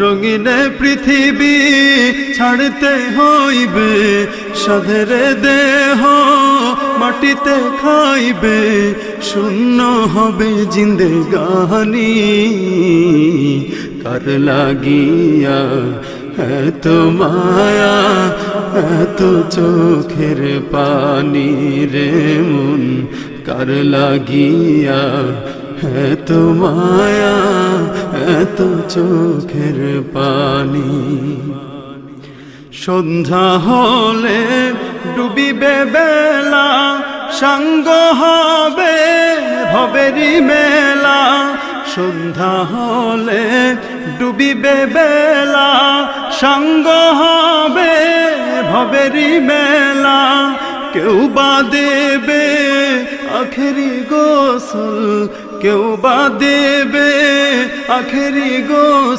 রঙিনে পৃথিবী ছাড়তে হইবে, সাধের দেহ মাটিতে খাইবে, শূন্য হবে জিন্দে গাহানি। কার লাগিয়া এত মায়া, এত চোখের পানি রে মন, কার লাগিয়া এত মায়া এত চোখের পানি। সন্ধ্যা হলে ডুবিবে বেলা, সাঙ্গ হবে ভবেরি মেলা। সন্ধ্যা হলে ডুবিবে বেলা, সাঙ্গ হবে ভবেরি মেলা। কেউ বা দেবে আখেরি গোসল কেউ বা দেবে আখেরি গোসল